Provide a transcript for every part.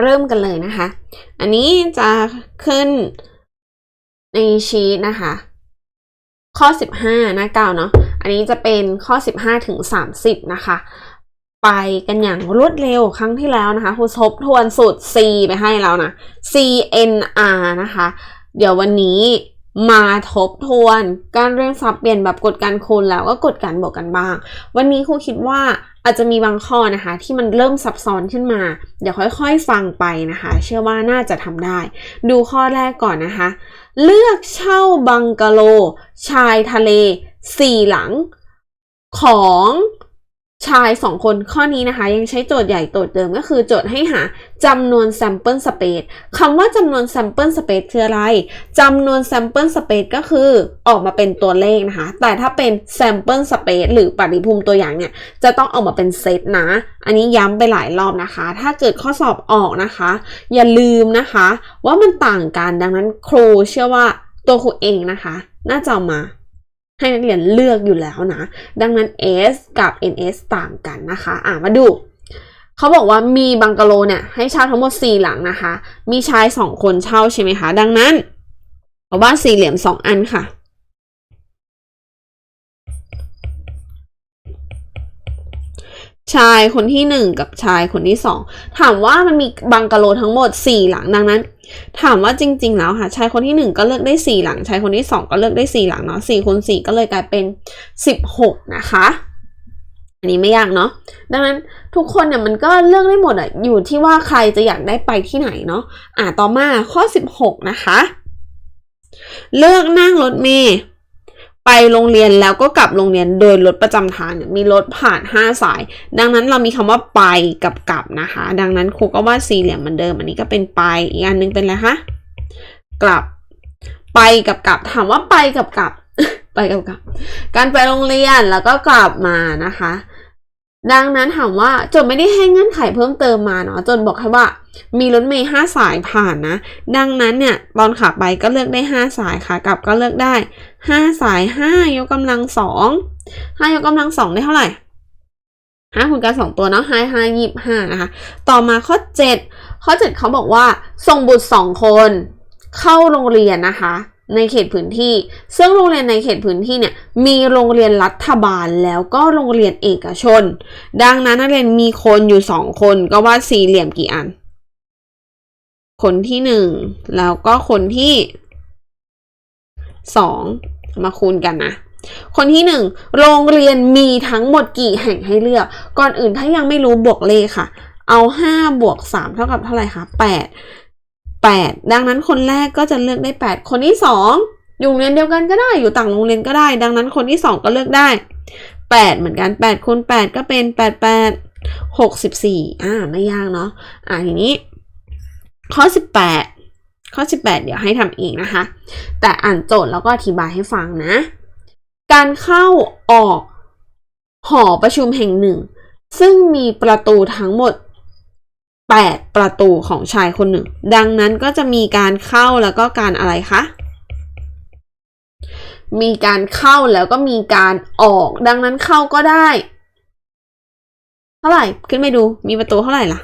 เริ่มกันเลยนะคะ อันนี้จะขึ้นในชีตนะคะ ข้อ 15หน้าเก้าเนาะ อันนี้จะเป็นข้อ 15 ถึง 30 นะคะ ไปกันอย่างรวดเร็วครั้งที่แล้วนะคะครูทบทวนสูตร C ไปให้แล้วนะ CNR นะคะ เดี๋ยววันนี้ มาทบทวน การเรียงสับเปลี่ยนแบบกดการคูณแล้วก็กดการบวกกันบ้าง วันนี้ครูคิดว่าอาจจะมีบางข้อนะคะ ที่มันเริ่มซับซ้อนขึ้นมา เดี๋ยวค่อยๆฟังไปนะคะ เชื่อว่าน่าจะทำได้ ดูข้อแรกก่อนนะคะ เลือกเช่าบังกะโล ชายทะเล สี่หลัง ของ ชายสองคนข้อนี้นะคะ ยังใช้โจทย์ใหญ่โจทย์เดิมก็คือโจทย์ให้หาจำนวน sample space คำว่าจำนวน sample space คืออะไรจำนวน sample space ก็คือออกมาเป็นตัวเลขนะคะ แต่ถ้าเป็น sample space หรือปริภูมิตัวอย่างเนี่ย จะต้องออกมาเป็นเซตนะ อันนี้ย้ำไปหลายรอบนะคะ ถ้าเกิดข้อสอบออกนะคะ อย่าลืมนะคะ ว่ามันต่างกันดังนั้นครูเชื่อว่าตัวครูเองนะคะ น่าจะมา ให้นักเรียนเลือกอยู่แล้วนะ ดังนั้น S กับ NS ต่างกันนะคะ อะมาดู เขาบอกว่ามีบังกะโลเนี่ยให้เช่าทั้งหมด 4 หลังนะคะ มีชาย 2 คนเช่าใช่ไหมคะ ดังนั้นเอาบ้านสี่เหลี่ยม 2 อันค่ะ ชายคนที่หนึ่งกับชายคนที่สองถามว่ามันมีบังกะโลทั้งหมดสี่หลังดังนั้น ถามว่าจริง ๆ แล้วค่ะ ชายคนที่หนึ่งก็เลือกได้สี่หลัง ชายคนที่สองก็เลือกได้สี่หลังเนาะสี่คูณสี่ก็เลยกลายเป็นสิบหกนะคะ อันนี้ไม่ยากเนาะดังนั้นทุกคนเนี่ยมันก็เลือกได้หมดอะอยู่ที่ว่าใครจะอยากได้ไปที่ไหนเนาะอ่าต่อมาข้อสิบหกนะคะ เลือกนั่งรถเมล์ ไปโรงเรียนแล้วก็กลับโรงเรียนโดยรถประจำทางเนี่ยมีรถผ่าน 5 สาย ดังนั้นเรามีคำว่าไปกับกลับนะคะ ดังนั้นครูก็วาดสี่เหลี่ยมเหมือนเดิม อันนี้ก็เป็นไปอีกอันหนึงเป็นอะไรคะกลับ ไปกับกลับถามว่าไปกับกลับ ไปกับกลับ การไปโรงเรียนแล้วก็กลับมานะคะ ดังนั้นถามว่าจนไม่ได้ให้เงื่อนไขเพิ่มเติมมาเนาะจนบอกแค่ว่ามีรถเมย์ห้าสายผ่านนะ ดังนั้นเนี่ยตอนขับไปก็เลือกได้ห้าสายค่ะกลับก็เลือกได้ห้าสายห้ายกกำลังสองห้ายกกำลังสองได้เท่าไหร่ห้าคูณกันสองตัวเนาะห้าห้ายี่สิบห้านะคะต่อมาข้อเจ็ดข้อเจ็ดเขาบอกว่าส่งบุตรสองคนเข้าโรงเรียนนะคะ ในเขตพื้นที่ ซึ่งโรงเรียนในเขตพื้นที่เนี่ยมีโรงเรียนรัฐบาลแล้วก็โรงเรียนเอกชน ดังนั้นนักเรียนมีคนอยู่สองคนก็วาดสี่เหลี่ยมกี่อัน คนที่หนึ่งแล้วก็คนที่สองมาคูณกันนะคนที่หนึ่งโรงเรียนมีทั้งหมดกี่แห่งให้เลือก ก่อนอื่นถ้ายังไม่รู้บวกเลขค่ะ เอาห้าบวกสามเท่ากับเท่าไหร่คะแปดแปดดังนั้นคนแรกก็จะเลือกได้แปดคนที่สองอยู่โรงเรียนเดียวกันก็ได้อยู่ต่างโรงเรียนก็ได้ ดังนั้นคนที่สองก็เลือกได้แปดเหมือนกันแปดคูณแปดก็เป็นแปดแปดหกสิบสี่อ่าไม่ยากเนาะอ่าทีนี้ ข้อ 18 ข้อ 18 เดี๋ยวให้ทำเองนะคะ แต่อ่านโจทย์แล้วก็อธิบายให้ฟังนะ การเข้าออกหอประชุมแห่งหนึ่ง ซึ่งมีประตูทั้งหมด 8 ประตูของชายคนหนึ่ง ดังนั้นก็จะมีการเข้าแล้วก็การอะไรคะ มีการเข้าแล้วก็มีการออก ดังนั้นเข้าก็ได้ เท่าไหร่ ขึ้นไปดู มีประตูเท่าไหร่ล่ะ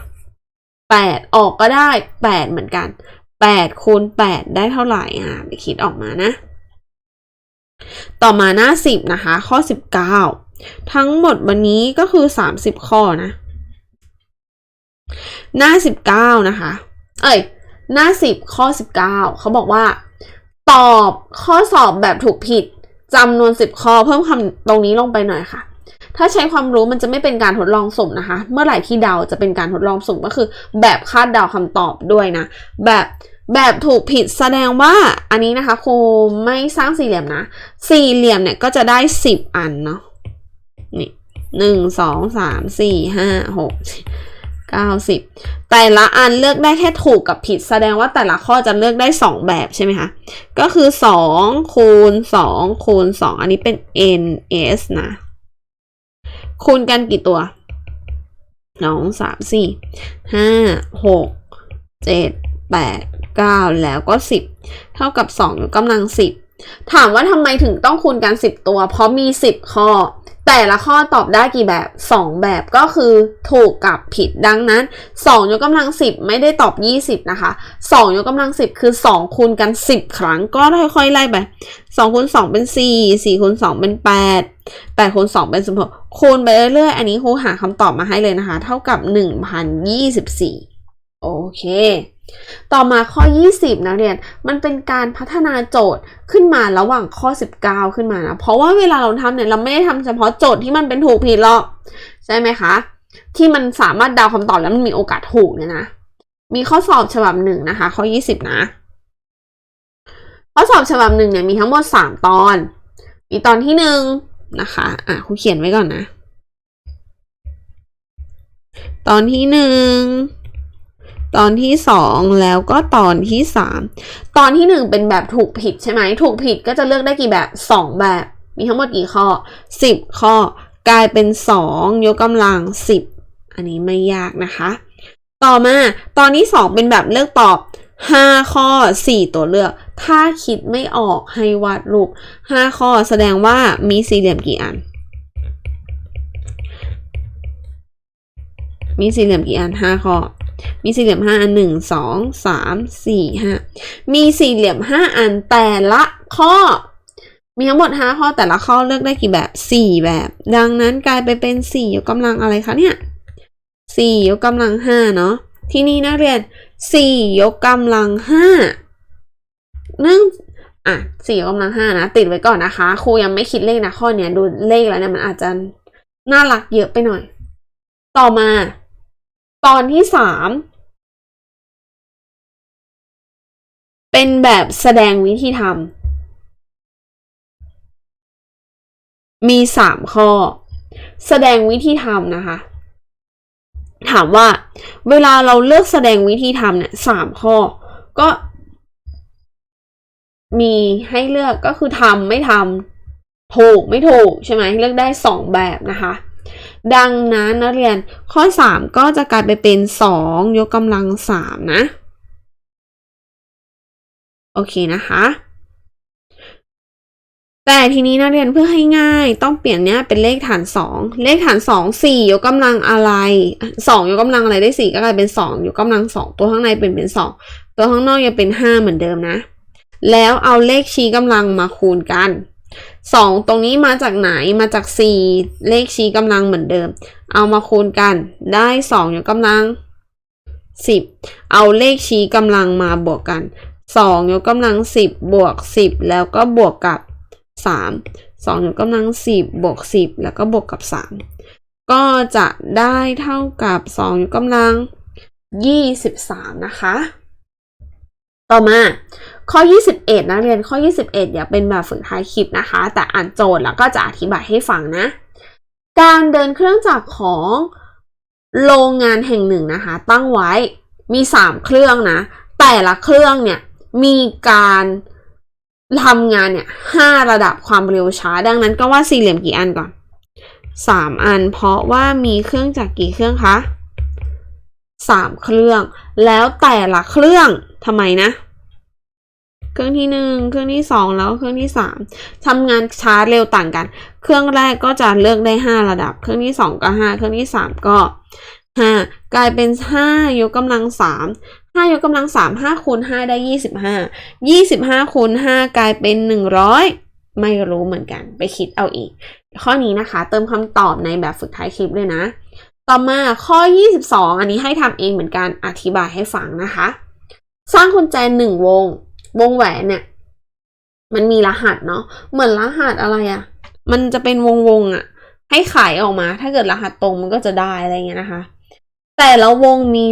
แปดออกก็ได้แปดเหมือนกันแปดคูณแปดได้เท่าไหร่อะไปคิดออกมานะ ต่อมาหน้าสิบนะคะ ข้อสิบเก้าทั้งหมดวันนี้ก็คือสามสิบข้อนะ หน้าสิบเก้านะคะ เอ้ย หน้าสิบข้อสิบเก้าเขาบอกว่า ตอบข้อสอบแบบถูกผิดจำนวนสิบข้อ เพิ่มคำตรงนี้ลงไปหน่อยค่ะ ถ้าใช้ความรู้มันจะไม่เป็นการทดลองสุ่มนะคะ เมื่อไหร่ที่เดาจะเป็นการทดลองสุ่มก็คือ แบบคาดเดาคำตอบด้วยนะ แบบแบบถูกผิดแสดงว่าอันนี้นะคะครูไม่สร้างสี่เหลี่ยมนะ สี่เหลี่ยมเนี่ยก็จะได้สิบอันเนาะนี่หนึ่งสองสามสี่ห้าหก เก้าสิบแต่ละอันเลือกได้แค่ถูกกับผิด แสดงว่าแต่ละข้อจะเลือกได้สองแบบใช่ไหมคะ ก็คือสองคูณสองคูณสองอันนี้เป็น n s นะ คูณกันกี่ตัวสองสามสี่ห้าหกเจ็ดแปดเก้าแล้วก็สิบเท่ากับสองยกกำลังสิบถามว่าทำไมถึงต้องคูณกันสิบตัว เพราะมีสิบข้อ แต่ละข้อตอบได้กี่แบบ 2 แบบก็คือถูกกับผิดดังนั้น 2 ยกกำลัง 10 ไม่ได้ตอบ 20 นะคะ 2 ยกกำลัง 10 คือ 2 คูณกัน 10 ครั้งก็ค่อยๆไล่ไป2คูณ2 เป็น 4 4คูณ2 เป็น 8 8คูณ2 เป็น 16 คูณไปเรื่อยๆ อันนี้ครูหาคำตอบมาให้เลยนะคะ เท่ากับ 1,024 โอเค ต่อมาข้อ 20นักเรียน มันเป็นการพัฒนาโจทย์ขึ้นมาระหว่างข้อ 19 ขึ้นมานะ เพราะว่าเวลาเราทำเนี่ย เราไม่ได้ทำเฉพาะโจทย์ที่มันเป็นถูกผิดหรอก ใช่ไหมคะ ที่มันสามารถเดาคำตอบแล้วมันมีโอกาสถูกเนี่ยนะ มีข้อสอบฉบับหนึ่งนะคะ ข้อ 20 นะ ข้อสอบฉบับหนึ่งเนี่ยมีทั้งหมด 3 ตอน มีตอนที่หนึ่งนะคะ อะครูเขียนไว้ก่อนนะ ตอนที่หนึ่ง ตอนที่สองแล้วก็ตอนที่สามตอนที่หนึ่งเป็นแบบถูกผิดใช่ไหมถูกผิดก็จะเลือกได้กี่แบบสองแบบ มีทั้งหมดกี่ข้อสิบข้อ กลายเป็นสองยกกำลังสิบอันนี้ไม่ยากนะคะ ต่อมาตอนที่สองเป็นแบบเลือกตอบห้าข้อสี่ตัวเลือก ถ้าคิดไม่ออกให้วาดรูปห้าข้อแสดงว่ามีสี่เหลี่ยมกี่อันมีสี่เหลี่ยมกี่อันห้าข้อ มีสี่เหลี่ยมห้าอันหนึ่งสองสามสี่ห้ามีสี่เหลี่ยมห้าอันแต่ละข้อ มีทั้งหมดห้าข้อแต่ละข้อเลือกได้กี่แบบสี่แบบ ดังนั้นกลายไปเป็นสี่ยกกำลังอะไรคะเนี่ยสี่ยกกำลังห้าเนาะที่นี่นักเรียนสี่ยกกำลังห้าเนื่องอะสี่ยกกำลังห้านะ ติดไว้ก่อนนะคะครูยังไม่คิดเลขนะข้อเนี้ยดูเลขแล้วเนี่ยมันอาจจะน่ารักเยอะไปหน่อย ต่อมา ตอนที่สามเป็นแบบแสดงวิธีทำมีสามข้อ แสดงวิธีทำนะคะ ถามว่า เวลาเราเลือกแสดงวิธีทำเนี่ยสามข้อ ก็ มีให้เลือกก็คือทำไม่ทำถูกไม่ถูกใช่ไหมเลือกได้สองแบบนะคะ ดังนั้นนักเรียนข้อ 3 ก็จะกลายไปเป็น 2 ยกกำลัง 3 นะ โอเคนะคะ แต่ทีนี้นักเรียนเพื่อให้ง่ายต้องเปลี่ยนเนี้ยเป็นเลขฐาน 2 เลขฐาน 2 4 ยกกำลังอะไร 2 ยกกำลังอะไรได้ 4 ก็กลายเป็น 2 ยกกำลัง 2 ตัวข้างในเป็นเป็น 2 ตัวข้างนอกยังเป็น 5 เหมือนเดิมนะ แล้วเอาเลขชี้กำลังมาคูณกัน สองตรงนี้มาจากไหนมาจากสี่เลขชี้กำลังเหมือนเดิม เอามาคูณกันได้สองยกกำลังสิบเอาเลขชี้กำลังมาบวกกันสองยกกำลังสิบบวกสิบแล้วก็บวกกับสามสองยกกำลังสิบบวกสิบแล้วก็บวกกับสามก็จะได้เท่ากับสองยกกำลังยี่สิบสามนะคะ ต่อมา ข้อ 21นักเรียนข้อ 21 อย่าเป็นแบบฝึกท้ายคลิปนะคะ แต่อ่านโจทย์แล้วก็จะอธิบายให้ฟังนะ การเดินเครื่องจักรของโรงงานแห่งหนึ่งนะคะ ตั้งไว้มี 3 เครื่องนะ แต่ละเครื่องเนี่ยมีการทำงานเนี่ยห้าระดับความเร็วช้า ดังนั้นก็ว่าสี่เหลี่ยมกี่อันก่อน 3 อัน เพราะว่ามีเครื่องจักรกี่เครื่องคะ 3 เครื่อง แล้วแต่ละเครื่องทำไมนะ เครื่องที่หนึ่งเครื่องที่สองแล้วเครื่องที่สามทำงานช้าเร็วต่างกัน เครื่องแรกก็จะเลือกได้ห้าระดับ เครื่องที่สองก็ห้าเครื่องที่สามก็ห้ากลายเป็นห้ายกกำลังสามห้ายกกำลังสามห้าคูณห้าได้ยี่สิบห้ายี่สิบห้าคูณห้ากลายเป็นหนึ่งร้อยไม่รู้เหมือนกัน ไปคิดเอาอีกข้อนี้นะคะ เติมคำตอบในแบบฝึกท้ายคลิปเลยนะ ต่อมาข้อ 22 อันนี้ให้ทำเองเหมือนกันอธิบายให้ฟังนะคะ สร้างกุญแจหนึ่งวง วงแหวนเนี่ย มันมีรหัสเนาะเหมือนรหัสอะไรอะ่ะ มันจะเป็นวงวงอะ่ะ ให้ขายออกมา ถ้าเกิดรหัสตรงมันก็จะได้อะไรเงี้ยนะคะ แต่ละวงมี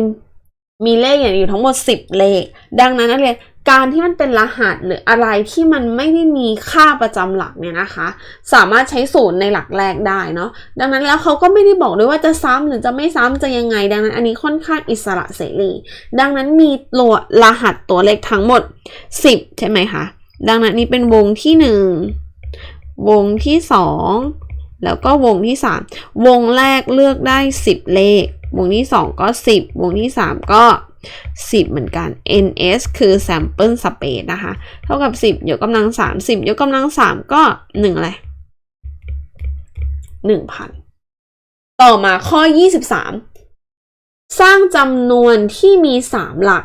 มีเลขอย่างอยู่ทั้งหมดสิบเลข ดังนั้นนักเรียน การที่มันเป็นรหัสหรืออะไรที่มันไม่ได้มีค่าประจำหลักเนี่ยนะคะ สามารถใช้ศูนย์ในหลักแรกได้เนาะดังนั้นแล้วเขาก็ไม่ได้บอกด้วยว่าจะซ้ำหรือจะไม่ซ้ำจะยังไง ดังนั้นอันนี้ค่อนข้างอิสระเสรีดังนั้นมีตัวรหัสตัวเลขทั้งหมด 10 ใช่ไหมคะดังนั้นนี่เป็นวงที่ 1 วงที่ 2 แล้วก็วงที่ 3 วงแรกเลือกได้ 10 เลข วงที่ 2 ก็ 10 วงที่ 3 ก็ 10 เหมือนกัน ns คือ sample space นะคะ เท่ากับ 10 ยกกำลัง 3 10 ยกกำลัง 3 ก็1อะไรหนึ่งพันต่อมาข้อยี่สิบสามสร้างจำนวนที่มีสามหลัก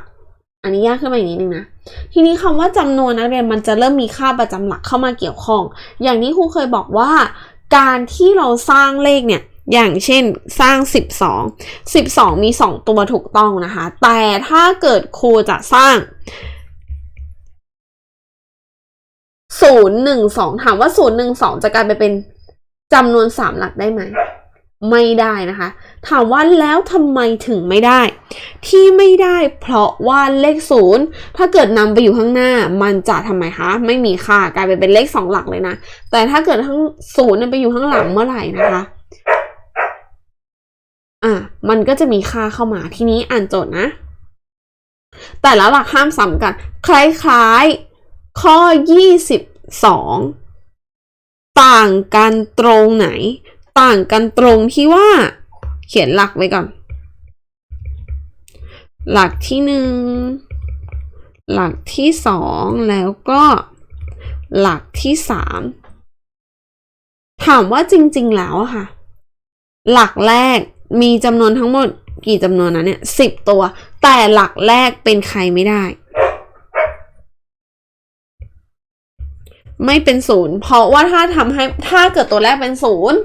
อันนี้ยากขึ้นมาอีกนิดนึงนะ ทีนี้คำว่าจำนวนนักเรียนมันจะเริ่มมีค่าประจำหลักเข้ามาเกี่ยวข้อง อย่างที่ครูเคยบอกว่า การที่เราสร้างเลขเนี่ย อย่างเช่นสร้าง 12 12 มี 2 ตัวถูกต้องนะคะ แต่ถ้าเกิดครูจะสร้าง 012 ถามว่า 012 จะกลายไปเป็นจำนวน 3 หลักได้ไหม ไม่ได้นะคะ ถามว่าแล้วทำไมถึงไม่ได้ ที่ไม่ได้เพราะว่าเลขศูนย์ถ้าเกิดนำไปอยู่ข้างหน้า มันจะทำไมคะ ไม่มีค่ากลายไปเป็นเลขสองหลักเลยนะ แต่ถ้าเกิดทั้งศูนย์ไปอยู่ข้างหลังเมื่อไหร่นะคะ มันก็จะมีค่าเข้ามาทีนี้อ่านโจทย์นะ แต่ละหลักห้ามซ้ำกัน คล้ายๆ ข้อ 22 ต่างกันตรงไหน ต่างกันตรงที่ว่า เขียนหลักไว้ก่อน หลักที่หนึ่งหลักที่สองแล้วก็หลักที่สามถามว่าจริงๆแล้วอะค่ะ หลักแรก มีจำนวนทั้งหมดกี่จำนวนนะเนี่ยสิบตัว แต่หลักแรกเป็นใครไม่ได้ ไม่เป็นศูนย์เพราะว่าถ้าทำให้ถ้าเกิดตัวแรกเป็นศูนย์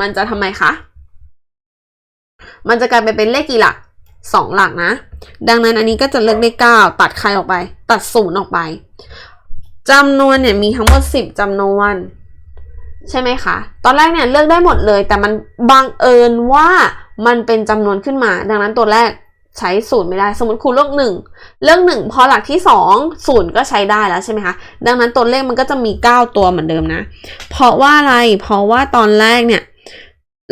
มันจะทำไมคะ มันจะกลายไปเป็นเลขกี่หลักสองหลักนะ ดังนั้นอันนี้ก็จะเลือกเลขเก้าตัดใครออกไป ตัดศูนย์ออกไปจำนวนเนี่ยมีทั้งหมดสิบจำนวน ใช่ไหมคะ ตอนแรกเนี่ยเลือกได้หมดเลย แต่มันบังเอิญว่ามันเป็นจำนวนขึ้นมา ดังนั้นตัวแรกใช้ศูนย์ไม่ได้ สมมติครูเลือกหนึ่งเลือกหนึ่งพอหลักที่สองศูนย์ก็ใช้ได้แล้วใช่ไหมคะ ดังนั้นตัวเลขมันก็จะมีเก้าตัวเหมือนเดิมนะ เพราะว่าอะไร เพราะว่าตอนแรกเนี่ย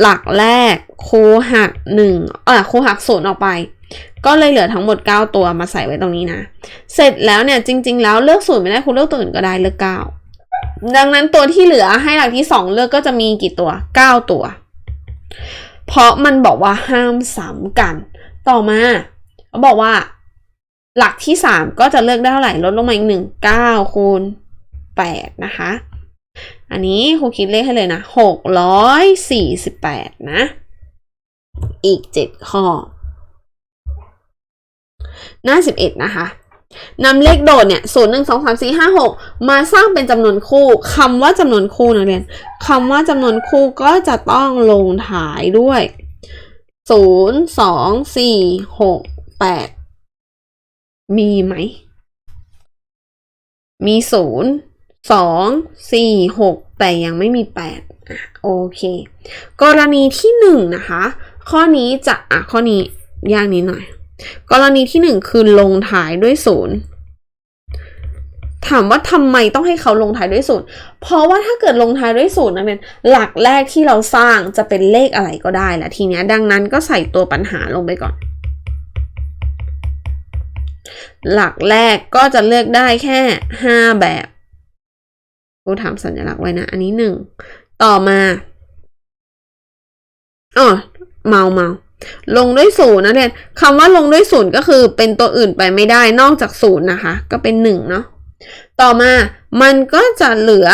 หลักแรกครูหักหนึ่งเออครูหักศูนย์ออกไป ก็เลยเหลือทั้งหมด 9 ตัวมาใส่ไว้ตรงนี้นะ เสร็จแล้วเนี่ยจริง ๆ แล้วเลือกศูนย์ไม่ได้ครูเลือกตัวอื่นก็ได้เลือกเก้า ดังนั้นตัวที่เหลือให้หลักที่2เลือกก็จะมีกี่ตัว9ตัว เพราะมันบอกว่าห้ามซ้ำกัน ต่อมาเขาบอกว่า หลักที่3ก็จะเลือกได้เท่าไหร่ลดลงมาอีกหนึ่งเก้าคูณ8นะคะ อันนี้ครูคิดเลขให้เลยนะหกร้อยสี่สิบแปดนะ อีกเจ็ดข้อ หน้าสิบเอ็ดนะคะ นำเลขโดดเนี่ยศูนย์หนึ่งสองสามสี่ห้าหกมาสร้างเป็นจำนวนคู่คำว่าจำนวนคู่นะเรียนคำว่าจำนวนคู่ก็จะต้องลงท้ายด้วยศูนย์สองสี่หกแปดมีไหม มีศูนย์สองสี่หกแต่ยังไม่มีแปดโอเค กรณีที่หนึ่งนะคะ ข้อนี้จะอะข้อนี้ยากนิดหน่อย กรณีที่หนึ่งคือลงท้ายด้วยศูนย์ถามว่าทำไมต้องให้เขาลงท้ายด้วยศูนย์เพราะว่าถ้าเกิดลงท้ายด้วยศูนย์นักเรียนหลักแรกที่เราสร้างจะเป็นเลขอะไรก็ได้แหละทีเนี้ยดังนั้นก็ใส่ตัวปัญหาลงไปก่อน หลักแรกก็จะเลือกได้แค่ห้าแบบกูทำสัญลักษณ์ไว้นะ อันนี้หนึ่งต่อมาอ๋อเมาเมา ลงด้วยศูนย์นะเรียคำว่าลงด้วยศูนย์ก็คือเป็นตัวอื่นไปไม่ได้นอกจากศูนย์นะคะ ก็เป็นหนึ่งเนาะต่อมามันก็จะเหลือ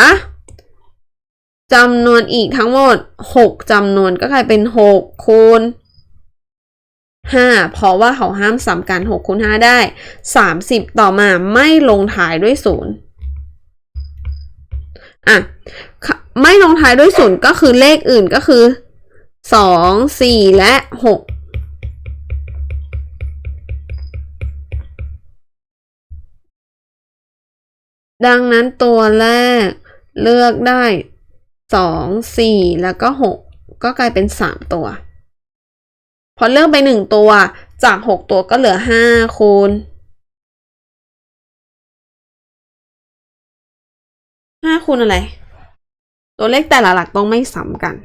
จำนวนอีกทั้งหมดหกจำนวนก็กลายเป็นหกคูณห้าเพราะว่าเขาห้ามซ้ำกันหกคูณห้าได้สามสิบต่อมาไม่ลงท้ายด้วยศูนย์อะ ไม่ลงท้ายด้วยศูนย์ก็คือเลขอื่นก็คือ สองสี่และหกดังนั้นตัวแรกเลือกได้สองสี่แล้วก็หกก็กลายเป็นสามตัว พอเลือกไปหนึ่งตัวจากหกตัวก็เหลือห้าคูณห้าคูณอะไร ตัวเลขแต่ละหลักต้องไม่ซ้ำกัน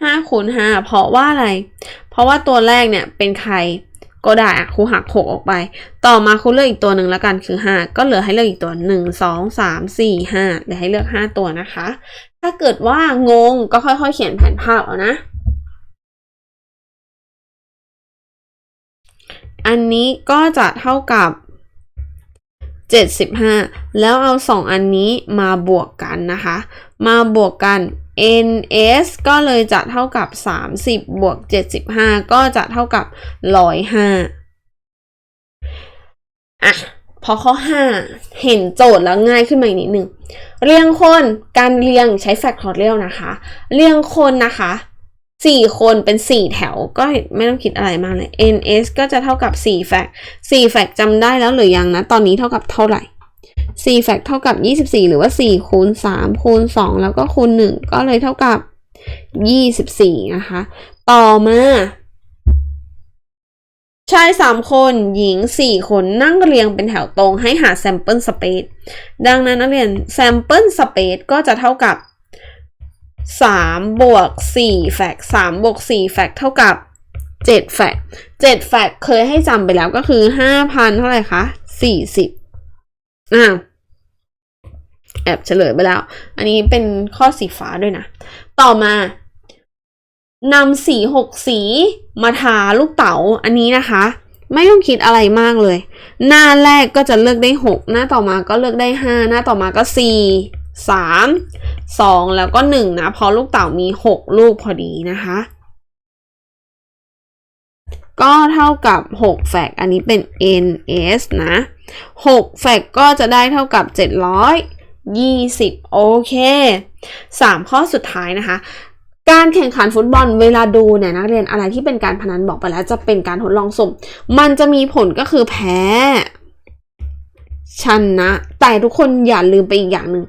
ห้าคูณห้าเพราะว่าอะไร เพราะว่าตัวแรกเนี่ยเป็นใครก็ได้อะครูหักหกออกไป ต่อมาครูเลือกอีกตัวหนึ่งแล้วกันคือห้าก็เหลือให้เลือกอีกตัวหนึ่งสองสามสี่ห้าเหลือให้เลือกห้าตัวนะคะ ถ้าเกิดว่างงก็ค่อยๆ เขียนแผนภาพเอานะ อันนี้ก็จะเท่ากับ 75 แล้วเอา 2 อันนี้มาบวกกันนะคะ มาบวกกัน ns ก็เลยจะเท่ากับ 30 บวก 75 ก็จะเท่ากับ 105อะพอข้อ 5 เห็นโจทย์แล้วง่ายขึ้นมาอีกนิดนึง เรียงคนการเรียงใช้ factorial นะคะ เรียงคนนะคะ4คนเป็น4แถวก็ไม่ต้องคิดอะไรมากเลย ns ก็จะเท่ากับ4 fact 4 fact จำได้แล้วหรือยังนะ ตอนนี้เท่ากับเท่าไหร่ 4 fact เท่ากับ 24 หรือว่า 4 คูณ 3 คูณ 2 แล้วก็คูณ 1 ก็เลยเท่ากับ 24 นะคะ ต่อมาชาย 3 คน หญิง 4 คนนั่งเรียงเป็นแถวตรงให้หา sample space ดังนั้นนักเรียน sample space ก็จะเท่ากับ 3 บวก 4 แฟก3บวก 4 แฟกเท่ากับ 7 แฟก7 แฟกเคยให้จำไปแล้วก็คือ 5,000 เท่าไหร่คะ 40 อ่าแอบเฉลยไปแล้ว อันนี้เป็นข้อสีฟ้าด้วยนะ ต่อมานำสีหกสีมาทาลูกเต๋าอันนี้นะคะ ไม่ต้องคิดอะไรมากเลย หน้าแรกก็จะเลือกได้6หน้าต่อมาก็เลือกได้5หน้าต่อมาก็4 3 2แล้วก็1นะเพราะลูกเต๋ามี6ลูกพอดีนะคะ ก็เท่ากับ 6 แฟก อันนี้เป็น ns นะ 6 แฟกก็จะได้เท่ากับ 720 โอเค 3 ข้อสุดท้ายนะคะ การแข่งขันฟุตบอลเวลาดูเนี่ยนักเรียนอะไรที่เป็นการพนันบอกไปแล้วจะเป็นการทดลองสุ่ม มันจะมีผลก็คือแพ้ชนะ แต่ทุกคนอย่าลืมไปอีกอย่างหนึ่ง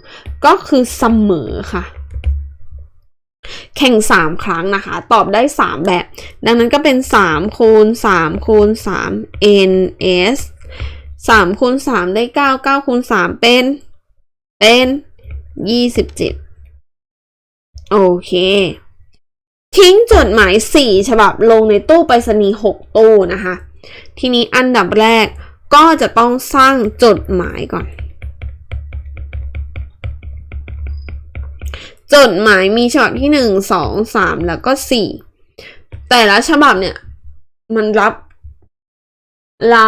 ก็คือเสมอค่ะ แข่ง 3 ครั้งนะคะ ตอบได้ 3 แบบ ดังนั้นก็เป็น3คูณ3คูณ3 ns 3คูณ3ได้ 9 9คูณ3เป็น เป็น 27 โอเค ทิ้งจดหมาย 4 ฉบับลงในตู้ไปรษณีย์6ตู้นะคะ ทีนี้อันดับแรกก็จะต้องสร้างจดหมายก่อน จดหมายมีฉบับที่หนึ่งสองสามแล้วก็สี่แต่ละฉบับเนี่ย มันรับละ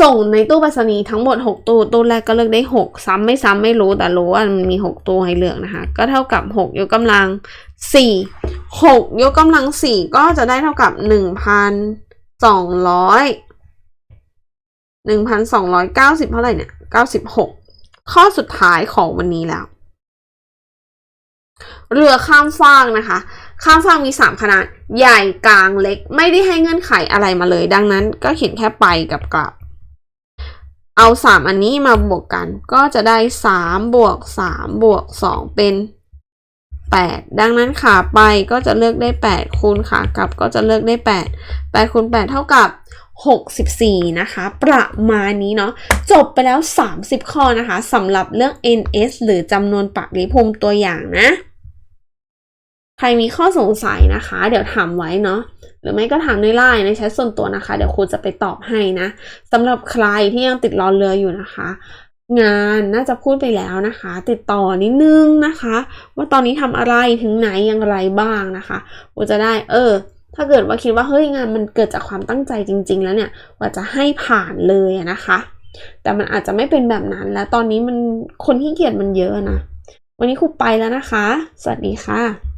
ส่งในตู้ไปรษณีย์ทั้งหมดหกตู้ ตู้แรกก็เลือกได้หกซ้ำไม่ซ้ำไม่รู้แต่รู้ว่ามันมีหกตู้ให้เลือกนะคะ ก็เท่ากับหกยกกำลังสี่หกยกกำลังสี่ก็จะได้เท่ากับหนึ่งพันสองร้อยหนึ่งพันสองร้อยเก้าสิบเท่าไหร่เนี่ยเก้าสิบหกข้อสุดท้ายของวันนี้แล้ว เรือข้ามฟากนะคะ ข้ามฟากมี 3 ขนาด ใหญ่กลางเล็ก ไม่ได้ให้เงื่อนไขอะไรมาเลย ดังนั้นก็เขียนแค่ไปกับกลับ เอา 3 อันนี้มาบวกกัน ก็จะได้ 3 บวก 3 บวก 2 เป็น 8 ดังนั้นขาไปก็จะเลือกได้ 8 คูณขากลับก็จะเลือกได้ 8 8คูณ8 เท่ากับ64 นะคะ ประมาณนี้เนาะจบไปแล้ว 30 ข้อนะคะสำหรับเรื่อง ns หรือจำนวนปริภูมิตัวอย่างนะ ครมีข้อสงสัยนะคะ เดี๋ยวถามไว้เนาะหรือไม่ก็ถามในไลน์ในแชทส่วนตัวนะคะ เดี๋ยวครูจะไปตอบให้นะสำหรับใครที่ยังติดรอเรืออยู่นะคะ งานน่าจะพูดไปแล้วนะคะ ติดต่อนิดนึงนะคะ ว่าตอนนี้ทำอะไรถึงไหนอย่างไรบ้างนะคะครูจะได้เออถ้าเกิดว่าคิดว่าเฮ้ยงานมันเกิดจากความตั้งใจจริง ๆ แล้วเนี่ยว่าจะให้ผ่านเลยนะคะ แต่มันอาจจะไม่เป็นแบบนั้นแล้วตอนนี้มันคนที่เกียจมันเยอะนะ วันนี้ครูไปแล้วนะคะ สวัสดีค่ะ